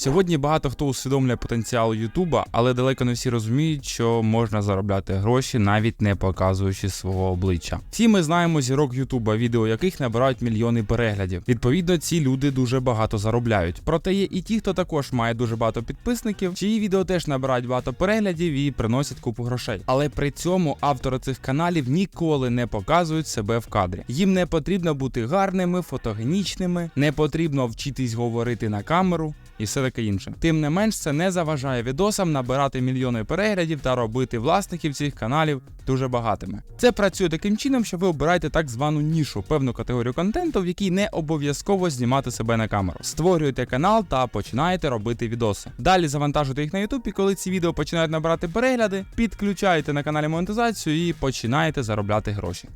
Сьогодні багато хто усвідомлює потенціал Ютуба, але далеко не всі розуміють, що можна заробляти гроші, навіть не показуючи свого обличчя. Всі ми знаємо зірок Ютуба, відео яких набирають мільйони переглядів. Відповідно, ці люди дуже багато заробляють. Проте є і ті, хто також має дуже багато підписників, чиї відео теж набирають багато переглядів і приносять купу грошей. Але при цьому автори цих каналів ніколи не показують себе в кадрі. Їм не потрібно бути гарними, фотогенічними, не потрібно вчитись говорити на камеру. І все таке інше. Тим не менш, це не заважає відосам набирати мільйони переглядів та робити власників цих каналів дуже багатими. Це працює таким чином, що ви обираєте так звану нішу, певну категорію контенту, в якій не обов'язково знімати себе на камеру. Створюєте канал та починаєте робити відоси. Далі завантажуєте їх на YouTube, і коли ці відео починають набирати перегляди, підключаєте на каналі монетизацію і починаєте заробляти гроші.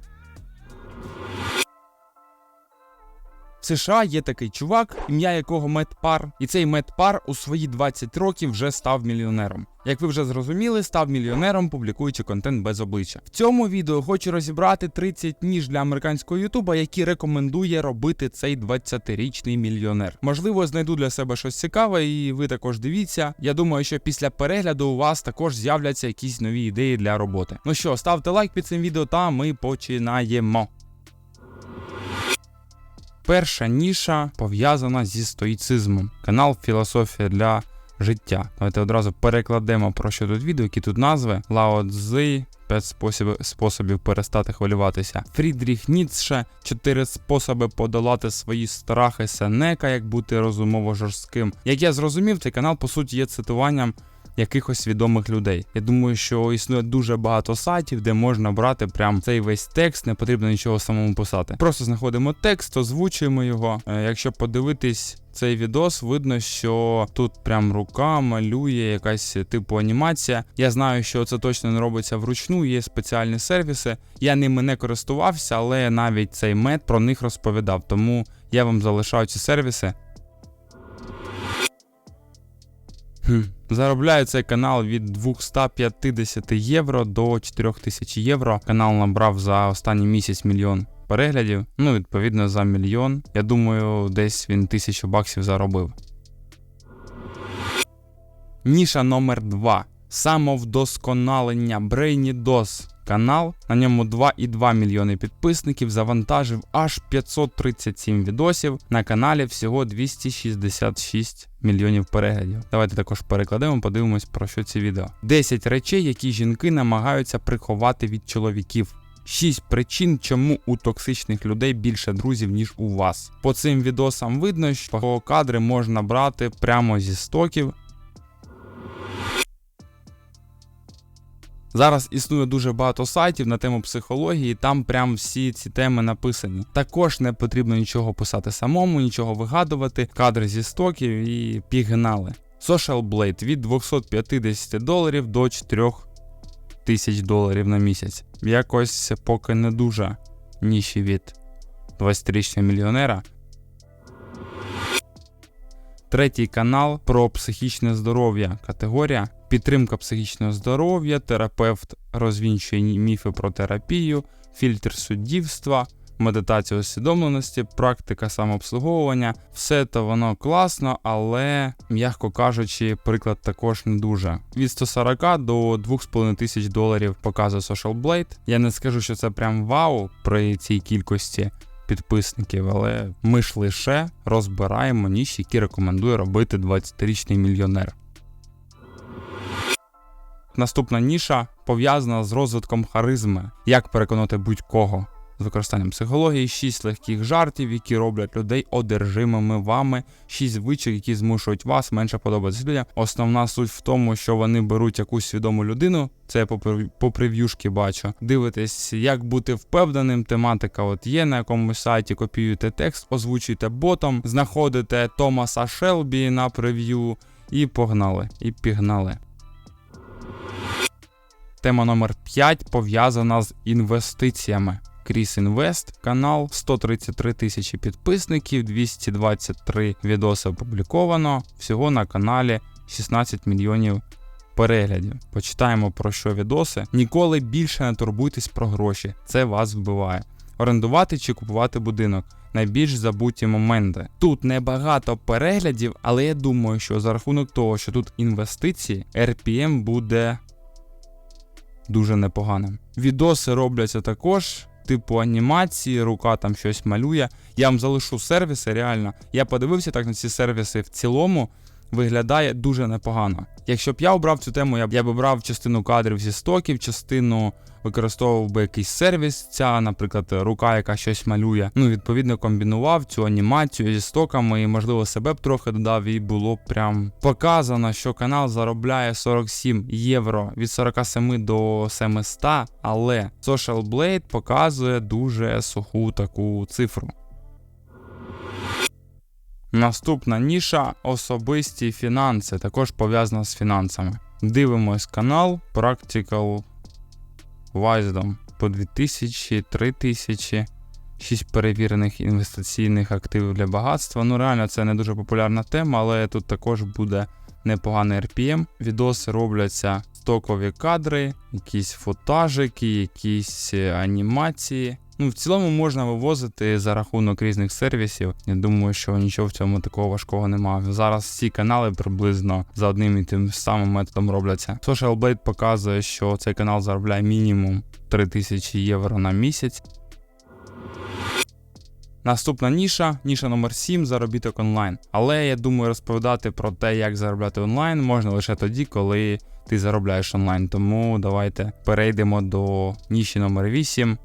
В США є такий чувак, ім'я якого Мет Пар, і цей Мет Пар у свої 20 років вже став мільйонером. Як ви вже зрозуміли, став мільйонером, публікуючи контент без обличчя. В цьому відео хочу розібрати 30 ніж для американського Ютуба, які рекомендує робити цей 20-річний мільйонер. Можливо, знайду для себе щось цікаве, і ви також дивіться. Я думаю, що після перегляду у вас також з'являться якісь нові ідеї для роботи. Ну що, ставте лайк під цим відео, та ми починаємо. Перша ніша пов'язана зі стоїцизмом. Канал Філософія для життя. Давайте одразу перекладемо про що тут відео, які тут назви. Лао Цзи, 5 способів, способів перестати хвилюватися. Фрідріх Ніцше, 4 способи подолати свої страхи Сенека, як бути розумово жорстким. Як я зрозумів, цей канал по суті є цитуванням якихось відомих людей. Я думаю, що існує дуже багато сайтів, де можна брати прям цей весь текст, не потрібно нічого самому писати. Просто знаходимо текст, озвучуємо його. Е, Якщо подивитись. Цей відос видно, що тут прям рука малює якась типу анімація. Я знаю, що це точно не робиться вручну, є спеціальні сервіси. Я ними не користувався, але навіть цей мед про них розповідав. Тому я вам залишаю ці сервіси. Хм. Заробляю цей канал від 250 євро до 4000 євро. Канал набрав за останній місяць мільйон переглядів. Ну, відповідно, за мільйон. Я думаю, десь він тисячу баксів заробив. Ніша номер 2. Самовдосконалення Brainy DOS канал. На ньому 2,2 мільйони підписників. Завантажив аж 537 відосів. На каналі всього 266 мільйонів переглядів. Давайте також перекладемо, подивимось про що ці відео. 10 речей, які жінки намагаються приховати від чоловіків. 6 причин, чому у токсичних людей більше друзів, ніж у вас. По цим відосам видно, що кадри можна брати прямо зі стоків. Зараз існує дуже багато сайтів на тему психології, там прям всі ці теми написані. Також не потрібно нічого писати самому, нічого вигадувати, кадри зі стоків і пігнали. Social Blade від 250 доларів до 4 тисяч доларів на місяць. Якось поки не дуже ніші від 20-річного мільйонера. Третій канал про психічне здоров'я. Категорія підтримка психічного здоров'я, терапевт розвінчує міфи про терапію, фільтр суддівства, медитація усвідомленості, практика самообслуговування. Все то воно класно, але, м'яко кажучи, приклад також не дуже. Від 140 до 2,5 тисяч доларів показує Social Blade. Я не скажу, що це прям вау при цій кількості підписників, але ми ж лише розбираємо ніші, які рекомендує робити 20-річний мільйонер. Наступна ніша пов'язана з розвитком харизми, як переконати будь-кого з використанням психології, 6 легких жартів, які роблять людей одержимими вами, 6 звичок, які змушують вас менше подобатися людям. Основна суть в тому, що вони беруть якусь свідому людину. Це я по, прев'юшки бачу. Дивитесь, як бути впевненим. Тематика от є на якомусь сайті, копіюєте текст, озвучуєте ботом, знаходите Томаса Шелбі на прев'ю і погнали, і пігнали. Тема номер 5 пов'язана з інвестиціями. Кріс Інвест канал 133 тисячі підписників, 223 відоси опубліковано. Всього на каналі 16 мільйонів переглядів. Почитаємо про що відоси. Ніколи більше не турбуйтесь про гроші, це вас вбиває. Орендувати чи купувати будинок. Найбільш забуті моменти. Тут небагато переглядів, але я думаю, що за рахунок того, що тут інвестиції, RPM буде дуже непоганим. Відоси робляться також. Типу анімації, рука там щось малює. Я вам залишу сервіси, реально. Я подивився так на ці сервіси в цілому. Виглядає дуже непогано. Якщо б я обрав цю тему, я б я б брав частину кадрів зі стоків, частину використовував би якийсь сервіс, ця, наприклад, рука, яка щось малює. Ну, відповідно, комбінував цю анімацію зі стоками і, можливо, себе б трохи додав, і було б прям показано, що канал заробляє 47 євро від 47 до 700, але Social Blade показує дуже суху таку цифру. Наступна ніша особисті фінанси, також пов'язана з фінансами. Дивимось канал Practical Wisdom по 2000, 3000, 6 перевірених інвестиційних активів для багатства. Ну, реально, це не дуже популярна тема, але тут також буде непоганий RPM. Відоси робляться стокові кадри, якісь фотажики, якісь е, анімації. Ну, в цілому можна вивозити за рахунок різних сервісів. Я думаю, що нічого в цьому такого важкого немає. Зараз всі канали приблизно за одним і тим самим методом робляться. Social Blade показує, що цей канал заробляє мінімум 3000 євро на місяць. Наступна ніша, ніша номер 7 заробіток онлайн. Але я думаю, розповідати про те, як заробляти онлайн, можна лише тоді, коли ти заробляєш онлайн. Тому давайте перейдемо до ніші номер 8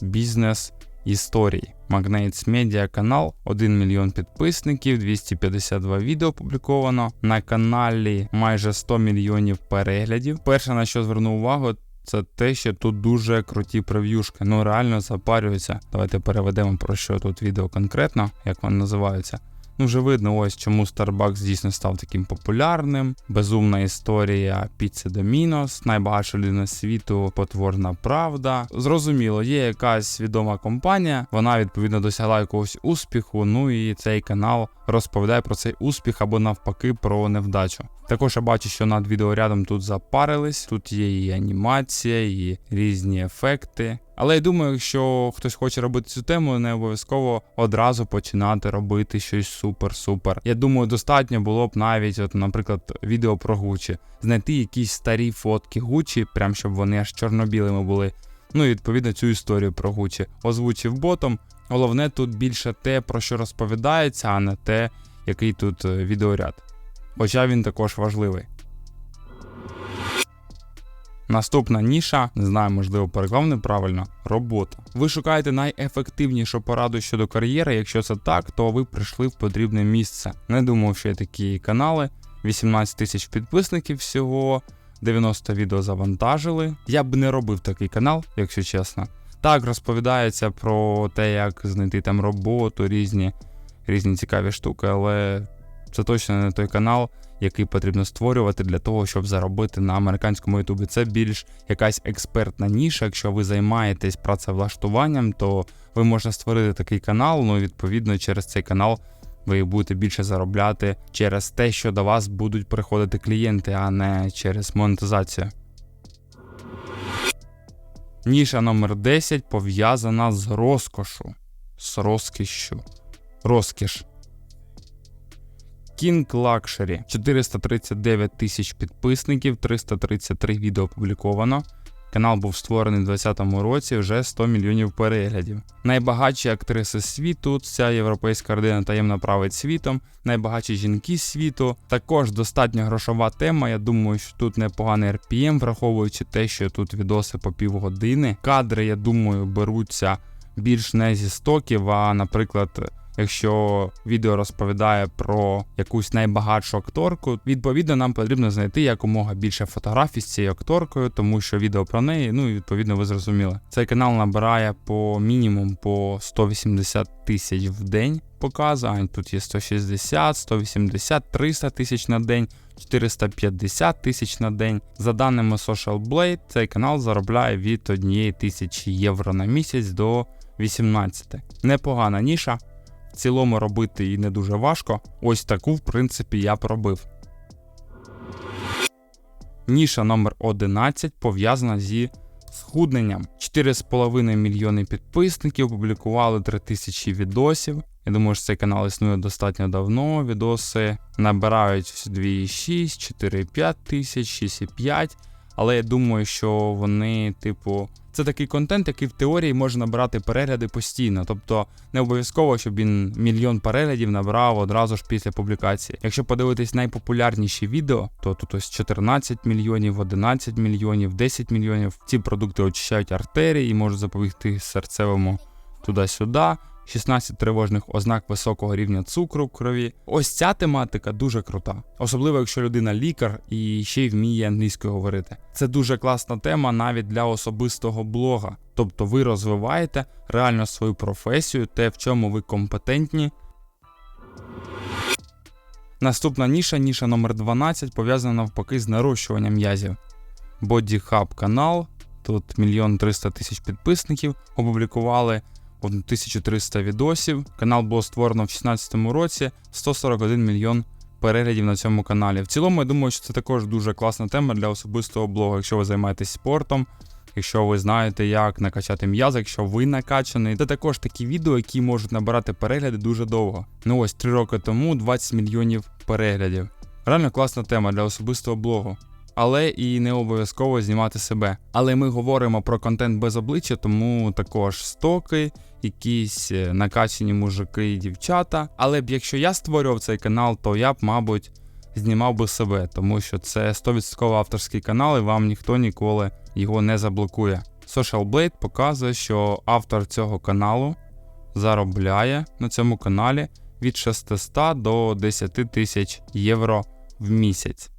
бізнес історії. Magnates Media канал, 1 мільйон підписників, 252 відео опубліковано. На каналі майже 100 мільйонів переглядів. Перше, на що звернув увагу, це те, що тут дуже круті прев'юшки. Ну реально запарюються. Давайте переведемо про що тут відео конкретно, як воно називається. Ну, вже видно, ось чому Starbucks дійсно став таким популярним. Безумна історія Піци Домінос, найбагатша людина світу, потворна правда. Зрозуміло, є якась відома компанія, вона відповідно досягла якогось успіху. Ну і цей канал розповідає про цей успіх або навпаки про невдачу. Також я бачу, що над відеорядом тут запарились, тут є і анімація, і різні ефекти. Але я думаю, якщо хтось хоче робити цю тему, не обов'язково одразу починати робити щось супер-супер. Я думаю, достатньо було б навіть, от, наприклад, відео про Гучі, знайти якісь старі фотки Гучі, прям щоб вони аж чорно-білими були. Ну і відповідно цю історію про Гучі озвучив ботом. Головне тут більше те, про що розповідається, а не те, який тут е, відеоряд. Хоча він також важливий. Наступна ніша, не знаю, можливо, переклав неправильно, робота. Ви шукаєте найефективнішу пораду щодо кар'єри. Якщо це так, то ви прийшли в потрібне місце. Не думав, що є такі канали. 18 тисяч підписників всього, 90 відео завантажили. Я б не робив такий канал, якщо чесно. Так розповідається про те, як знайти там роботу, різні, різні цікаві штуки, але це точно не той канал, який потрібно створювати для того, щоб заробити на американському ютубі. Це більш якась експертна ніша. Якщо ви займаєтесь працевлаштуванням, то ви можете створити такий канал. Ну, і відповідно, через цей канал ви будете більше заробляти через те, що до вас будуть приходити клієнти, а не через монетизацію. Ніша номер 10 пов'язана з розкошу. З розкішшю. Розкіш. King Luxury 439 тисяч підписників, 333 відео опубліковано. Канал був створений у 2020 році, вже 100 мільйонів переглядів. Найбагатші актриси світу, ця європейська родина таємно править світом, найбагатші жінки світу. Також достатньо грошова тема. Я думаю, що тут непоганий RPM, враховуючи те, що тут відоси по півгодини. Кадри, я думаю, беруться більш не зі стоків, а, наприклад, Якщо відео розповідає про якусь найбагатшу акторку, відповідно нам потрібно знайти якомога більше фотографій з цією акторкою, тому що відео про неї, ну і відповідно ви зрозуміли. Цей канал набирає по мінімум по 180 тисяч в день показань. Тут є 160, 180, 300 тисяч на день. 450 тисяч на день. За даними Social Blade, цей канал заробляє від 1 тисячі євро на місяць до 18. Непогана ніша цілому робити і не дуже важко. Ось таку, в принципі, я пробив. Ніша номер 11 пов'язана зі схудненням. 4,5 мільйони підписників, опублікували 3000 відосів. Я думаю, що цей канал існує достатньо давно. Відоси набирають 2,6, 4,5 тисяч, 6,5. Але я думаю, що вони, типу, це такий контент, який в теорії може набирати перегляди постійно. Тобто не обов'язково, щоб він мільйон переглядів набрав одразу ж після публікації. Якщо подивитись найпопулярніші відео, то тут ось 14 мільйонів, 11 мільйонів, 10 мільйонів. Ці продукти очищають артерії і можуть запобігти серцевому туди-сюди. 16 тривожних ознак високого рівня цукру в крові. Ось ця тематика дуже крута, особливо якщо людина лікар і ще й вміє англійською говорити. Це дуже класна тема навіть для особистого блога. Тобто ви розвиваєте реально свою професію, те, в чому ви компетентні. Наступна ніша, ніша номер 12, пов'язана навпаки з нарощуванням м'язів. Body Hub канал. Тут мільйон триста тисяч підписників опублікували 1300 відосів. Канал було створено в 2016 році, 141 мільйон переглядів на цьому каналі. В цілому, я думаю, що це також дуже класна тема для особистого блогу, якщо ви займаєтесь спортом. Якщо ви знаєте, як накачати м'яз, якщо ви накачаний, це також такі відео, які можуть набирати перегляди дуже довго. Ну ось 3 роки тому 20 мільйонів переглядів. Реально класна тема для особистого блогу. Але і не обов'язково знімати себе. Але ми говоримо про контент без обличчя, тому також стоки, якісь е, накачані мужики і дівчата. Але б якщо я створював цей канал, то я б, мабуть, знімав би себе, тому що це 100% авторський канал, і вам ніхто ніколи його не заблокує. Social Blade показує, що автор цього каналу заробляє на цьому каналі від 600 до 10 тисяч євро в місяць.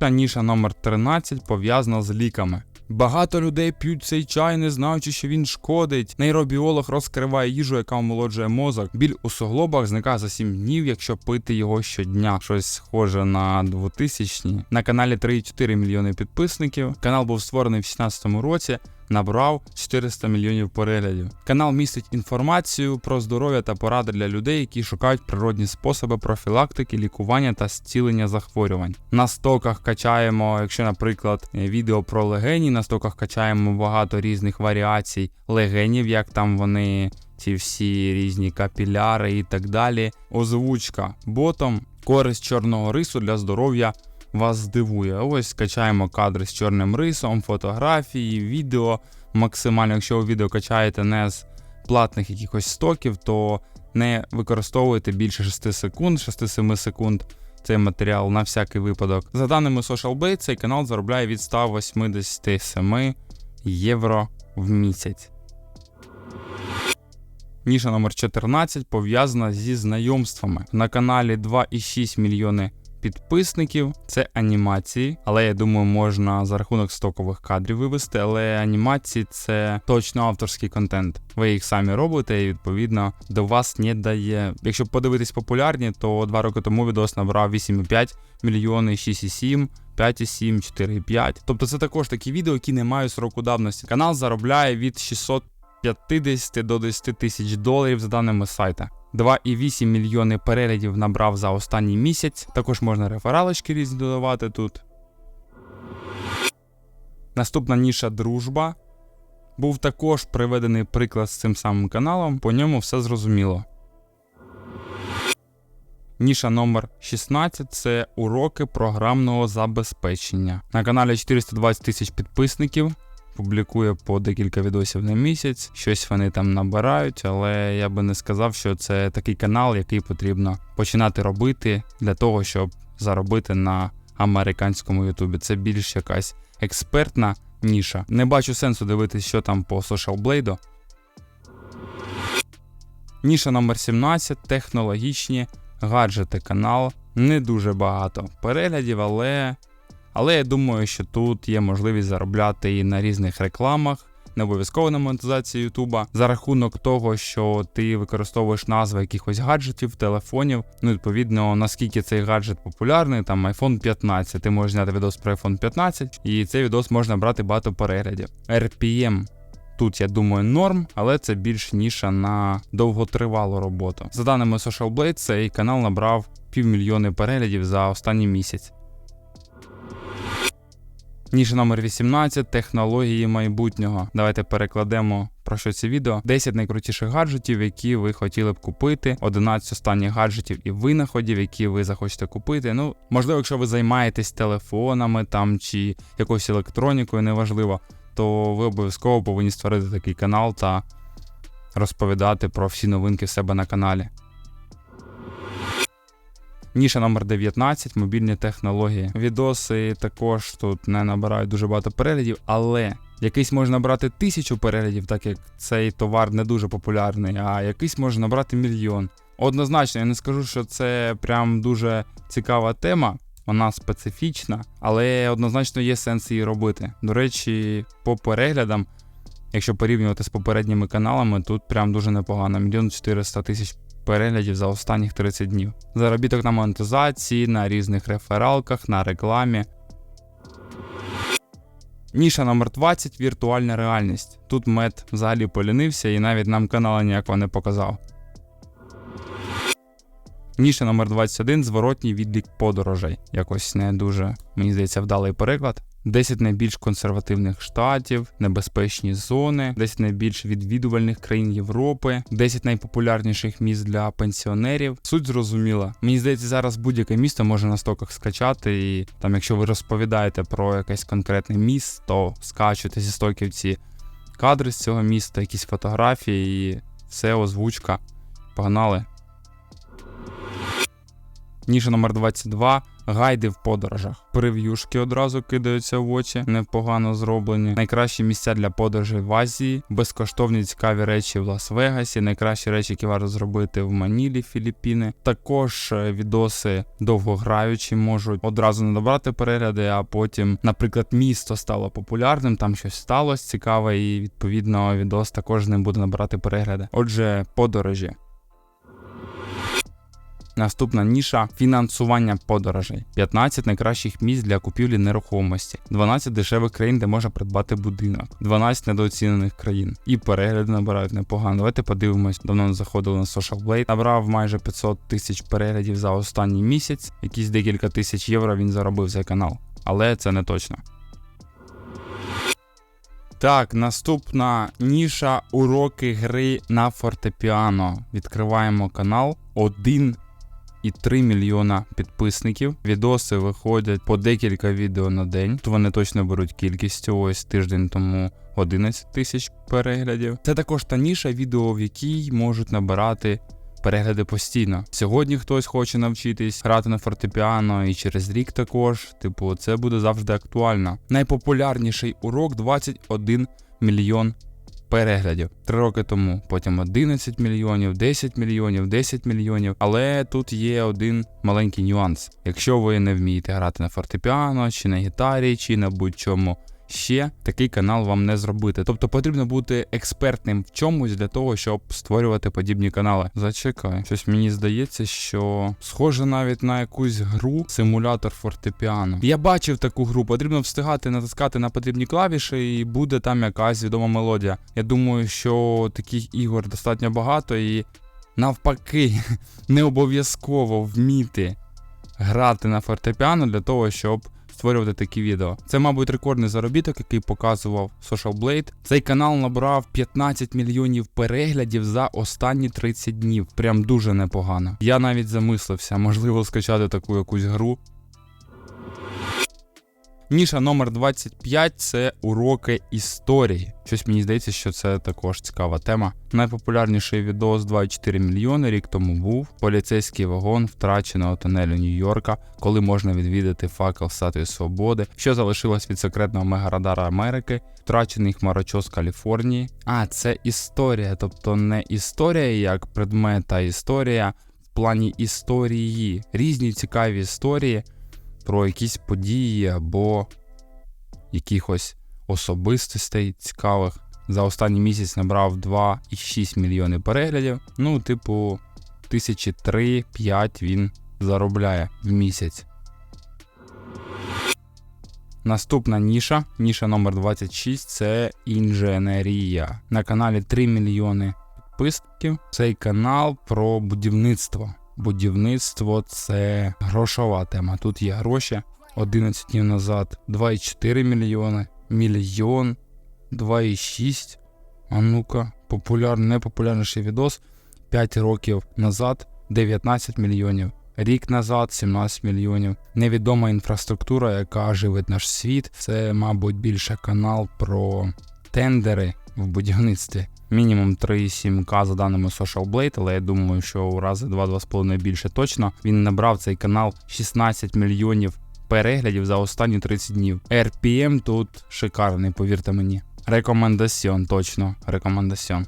Та ніша номер 13 пов'язана з ліками. Багато людей п'ють цей чай, не знаючи, що він шкодить. Нейробіолог розкриває їжу, яка омолоджує мозок. Біль у суглобах зникає за 7 днів, якщо пити його щодня. Щось схоже на 2000-ні. На каналі 3,4 мільйони підписників. Канал був створений в 2016 році. Набрав 400 мільйонів переглядів. Канал містить інформацію про здоров'я та поради для людей, які шукають природні способи профілактики, лікування та зцілення захворювань. На стоках качаємо, якщо, наприклад, відео про легені, на стоках качаємо багато різних варіацій легенів, як там вони, ці всі різні капіляри і так далі. Озвучка ботом, користь чорного рису для здоров'я вас здивує. Ось скачаємо кадри з чорним рисом, фотографії, відео. Максимально, якщо ви відео качаєте не з платних якихось стоків, то не використовуйте більше 6 секунд, 6-7 секунд цей матеріал на всякий випадок. За даними SocialBlade, цей канал заробляє від 187 євро в місяць. Ніша номер 14 пов'язана зі знайомствами. На каналі 2,6 мільйони підписників. Це анімації, але я думаю, можна за рахунок стокових кадрів вивести. Але анімації це точно авторський контент. Ви їх самі робите, і відповідно до вас не дає. Якщо подивитись популярні, то два роки тому відос набрав 8,5 мільйони, 6,7. 5,7, 4,5. Тобто це також такі відео, які не мають сроку давності. Канал заробляє від 650 до 10 тисяч доларів за даними сайта. 2,8 мільйони переглядів набрав за останній місяць. Також можна рефералочки різні додавати тут. Наступна ніша дружба. Був також приведений приклад з цим самим каналом, по ньому все зрозуміло. Ніша номер 16 це уроки програмного забезпечення. На каналі 420 тисяч підписників публікує по декілька відосів на місяць. Щось вони там набирають, але я би не сказав, що це такий канал, який потрібно починати робити для того, щоб заробити на американському Ютубі. Це більш якась експертна ніша. Не бачу сенсу дивитися, що там по Social Blade. Ніша номер 17 технологічні гаджети канал. Не дуже багато переглядів, але але я думаю, що тут є можливість заробляти і на різних рекламах, не обов'язково на монетизації Ютуба, за рахунок того, що ти використовуєш назви якихось гаджетів, телефонів. Ну, відповідно, наскільки цей гаджет популярний, там iPhone 15. Ти можеш зняти відос про iPhone 15, і цей відос можна брати багато переглядів. RPM. Тут, я думаю, норм, але це більш ніша на довготривалу роботу. За даними Social Blade, цей канал набрав півмільйони переглядів за останній місяць. Ніша номер 18 технології майбутнього. Давайте перекладемо про що це відео. 10 найкрутіших гаджетів, які ви хотіли б купити, 11 останніх гаджетів і винаходів, які ви захочете купити. Ну, можливо, якщо ви займаєтесь телефонами там чи якоюсь електронікою, неважливо, то ви обов'язково повинні створити такий канал та розповідати про всі новинки в себе на каналі. Ніша номер 19 мобільні технології. Відоси також тут не набирають дуже багато переглядів, але якийсь може набрати тисячу переглядів, так як цей товар не дуже популярний, а якийсь може набрати мільйон. Однозначно, я не скажу, що це прям дуже цікава тема. Вона специфічна, але однозначно є сенс її робити. До речі, по переглядам, якщо порівнювати з попередніми каналами, тут прям дуже непогано. Мільйон 400 тисяч переглядів за останніх 30 днів. Заробіток на монетизації, на різних рефералках, на рекламі. Ніша номер 20 віртуальна реальність. Тут мед взагалі полінився і навіть нам канала ніякого не показав. Ніша номер 21 зворотній відлік подорожей. Якось не дуже, мені здається, вдалий переклад. 10 найбільш консервативних штатів, небезпечні зони, 10 найбільш відвідувальних країн Європи, 10 найпопулярніших міст для пенсіонерів. Суть зрозуміла. Мені здається, зараз будь-яке місто може на стоках скачати, і там, якщо ви розповідаєте про якесь конкретне місто, то скачуєте зі стоків ці кадри з цього міста, якісь фотографії, і все, озвучка. Погнали. Ніша номер 22 гайди в подорожах. Прев'юшки одразу кидаються в очі, непогано зроблені. Найкращі місця для подорожей в Азії, безкоштовні цікаві речі в Лас-Вегасі, найкращі речі, які варто зробити в Манілі, Філіппіни. Також е, відоси довгограючі можуть одразу набрати перегляди, а потім, наприклад, місто стало популярним, там щось сталося цікаве, і відповідно відос також не буде набирати перегляди. Отже, подорожі. Наступна ніша фінансування подорожей, 15 найкращих місць для купівлі нерухомості, 12 дешевих країн, де можна придбати будинок, 12 недооцінених країн. І перегляди набирають непогано. Давайте подивимось. Давно заходили на Social Blade. Набрав майже 500 тисяч переглядів за останній місяць. Якісь декілька тисяч євро він заробив за канал, але це не точно. Так, наступна ніша уроки гри на фортепіано. Відкриваємо канал. Один і 3 мільйона підписників. Відоси виходять по декілька відео на день. То вони точно беруть кількістю. Ось тиждень тому 11 тисяч переглядів. Це також та ніша відео, в якій можуть набирати. Перегляди постійно. Сьогодні хтось хоче навчитись грати на фортепіано, і через рік також. Типу, це буде завжди актуально. Найпопулярніший урок 21 мільйон переглядів. Три роки тому, потім 11 мільйонів, 10 мільйонів, 10 мільйонів. Але тут є один маленький нюанс. Якщо ви не вмієте грати на фортепіано, чи на гітарі, чи на будь-чому. Ще такий канал вам не зробити. Тобто потрібно бути експертним в чомусь для того, щоб створювати подібні канали. Зачекай, щось мені здається, що схоже навіть на якусь гру симулятор фортепіано. Я бачив таку гру, потрібно встигати натискати на потрібні клавіші, і буде там якась відома мелодія. Я думаю, що таких ігор достатньо багато, і навпаки, не обов'язково вміти грати на фортепіано для того, щоб створювати такі відео. Це, мабуть, рекордний заробіток, який показував Social Blade. Цей канал набрав 15 мільйонів переглядів за останні 30 днів. Прям дуже непогано. Я навіть замислився, можливо, скачати таку якусь гру. Ніша номер 25 це уроки історії. Щось мені здається, що це також цікава тема. Найпопулярніший відео з 2,4 мільйони рік тому був поліцейський вагон втраченого тунелю Нью-Йорка, коли можна відвідати факел статуї свободи, що залишилось від секретного мегарадара Америки, втрачений хмарочос Каліфорнії. А це історія, тобто не історія як предмет, а історія в плані історії, різні цікаві історії про якісь події або якихось особистостей цікавих. За останній місяць набрав 2,6 мільйони переглядів. Ну, типу, тисячі 3-5 він заробляє в місяць. Наступна ніша, ніша номер 26 це інженерія. На каналі 3 мільйони підписників. Цей канал про будівництво. Будівництво це грошова тема. Тут є гроші. 11 днів назад 2,4 мільйони, мільйон, 2,6. А ну-ка, популярний, найпопулярніший відос 5 років назад 19 мільйонів. Рік назад 17 мільйонів. Невідома інфраструктура, яка живить наш світ. Це, мабуть, більше канал про тендери в будівництві. Мінімум 3,7к за даними Social Blade, але я думаю, що у рази 2-2,5 більше точно. Він набрав цей канал 16 мільйонів переглядів за останні 30 днів. RPM тут шикарний, повірте мені. Рекомендаціон, точно. Рекомендаціон.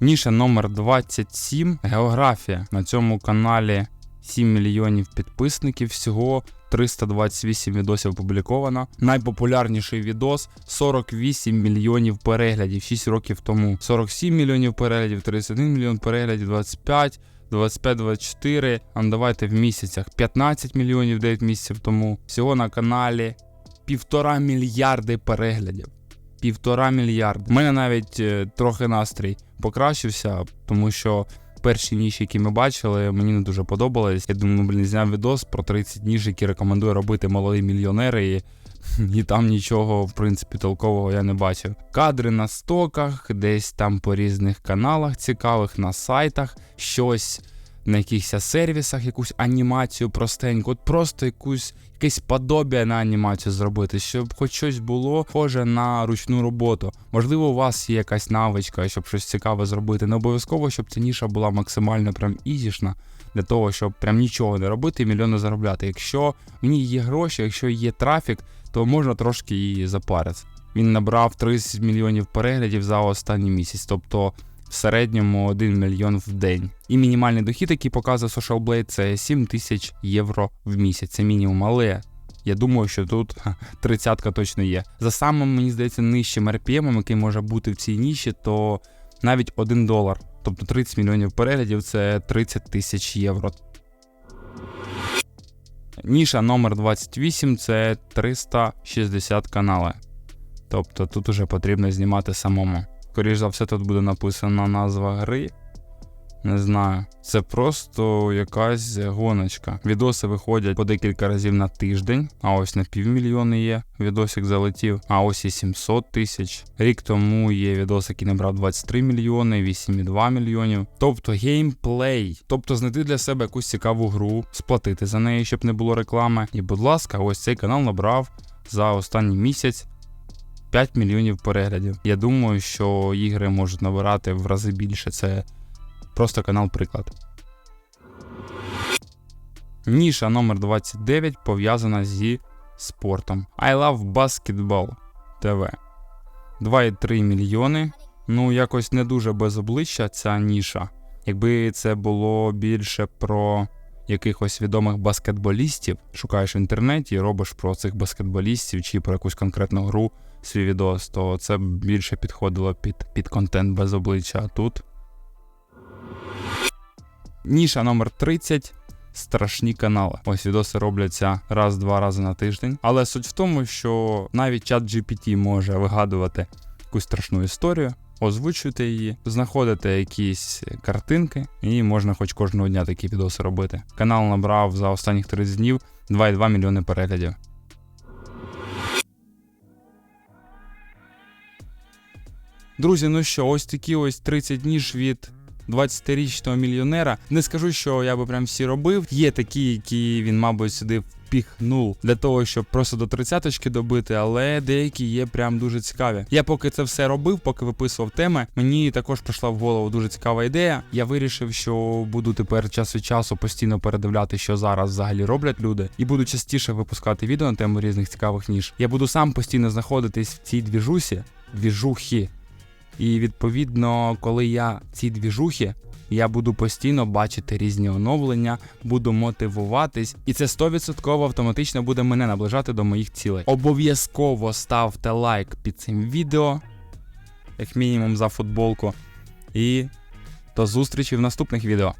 Ніша номер 27. Географія. На цьому каналі 7 мільйонів підписників. Всього 328 відосів опубліковано. Найпопулярніший відос 48 мільйонів переглядів 6 років тому. 47 мільйонів переглядів, 31 мільйон переглядів, 25. 25-24, а ну, давайте в місяцях 15 мільйонів 9 місяців тому. Всього на каналі півтора мільярди переглядів. Півтора мільярди. У мене навіть е, трохи настрій покращився, тому що перші ніші, які ми бачили, мені не дуже подобались. Я думаю, блін, зняв відос про 30 ніж, які рекомендую робити молоді мільйонери. І, і там нічого, в принципі, толкового я не бачив. Кадри на стоках, десь там по різних каналах цікавих, на сайтах, щось на якихось сервісах, якусь анімацію простеньку, от просто якусь якесь подобія на анімацію зробити, щоб хоч щось було схоже на ручну роботу. Можливо, у вас є якась навичка, щоб щось цікаве зробити. Не обов'язково, щоб ця ніша була максимально прям ізішна. Для того, щоб прям нічого не робити і мільйони заробляти. Якщо в ній є гроші, якщо є трафік, то можна трошки її запарити. Він набрав 30 мільйонів переглядів за останній місяць, тобто в середньому 1 мільйон в день. І мінімальний дохід, який показує Social Blade, це 7 тисяч євро в місяць. Це мінімум, але я думаю, що тут тридцятка точно є. За самим, мені здається, нижчим RPM, який може бути в цій ніші, то навіть 1 долар. Тобто 30 мільйонів переглядів це 30 тисяч євро. Ніша номер 28 це 360 канали. Тобто тут уже потрібно знімати самому. Скоріше за все, тут буде написана назва гри. Не знаю. Це просто якась гоночка. Відоси виходять по декілька разів на тиждень, а ось на півмільйони є. Відосик залетів, а ось і 700 тисяч. Рік тому є відос, який набрав 23 мільйони, 8,2 мільйонів. Тобто геймплей. Тобто знайти для себе якусь цікаву гру, сплатити за неї, щоб не було реклами. І, будь ласка, ось цей канал набрав за останній місяць 5 мільйонів переглядів. Я думаю, що ігри можуть набирати в рази більше. Це просто канал приклад. Ніша номер 29 пов'язана зі спортом. I Love Basketball TV. 2,3 мільйони. Ну, якось не дуже без обличчя ця ніша. Якби це було більше про якихось відомих баскетболістів, шукаєш в інтернеті, і робиш про цих баскетболістів чи про якусь конкретну гру свій відос, то це більше підходило під, під контент без обличчя. А тут. Ніша номер 30. Страшні канали. Ось відоси робляться раз-два рази на тиждень. Але суть в тому, що навіть чат GPT може вигадувати якусь страшну історію, озвучуєте її, знаходите якісь картинки, і можна хоч кожного дня такі відоси робити. Канал набрав за останніх 30 днів 2,2 мільйони переглядів. Друзі, ну що, ось такі ось 30 днів від 20-річного мільйонера. Не скажу, що я би прям всі робив. Є такі, які він, мабуть, сюди впіхнув для того, щоб просто до 30-очки добити, але деякі є прям дуже цікаві. Я поки це все робив, поки виписував теми, мені також прийшла в голову дуже цікава ідея. Я вирішив, що буду тепер час від часу постійно передивляти, що зараз взагалі роблять люди, і буду частіше випускати відео на тему різних цікавих ніж. Я буду сам постійно знаходитись в цій двіжусі, двіжухі. І відповідно, коли я ці двіжухи, я буду постійно бачити різні оновлення, буду мотивуватись, і це 100% автоматично буде мене наближати до моїх цілей. Обов'язково ставте лайк під цим відео, як мінімум за футболку. І до зустрічі в наступних відео.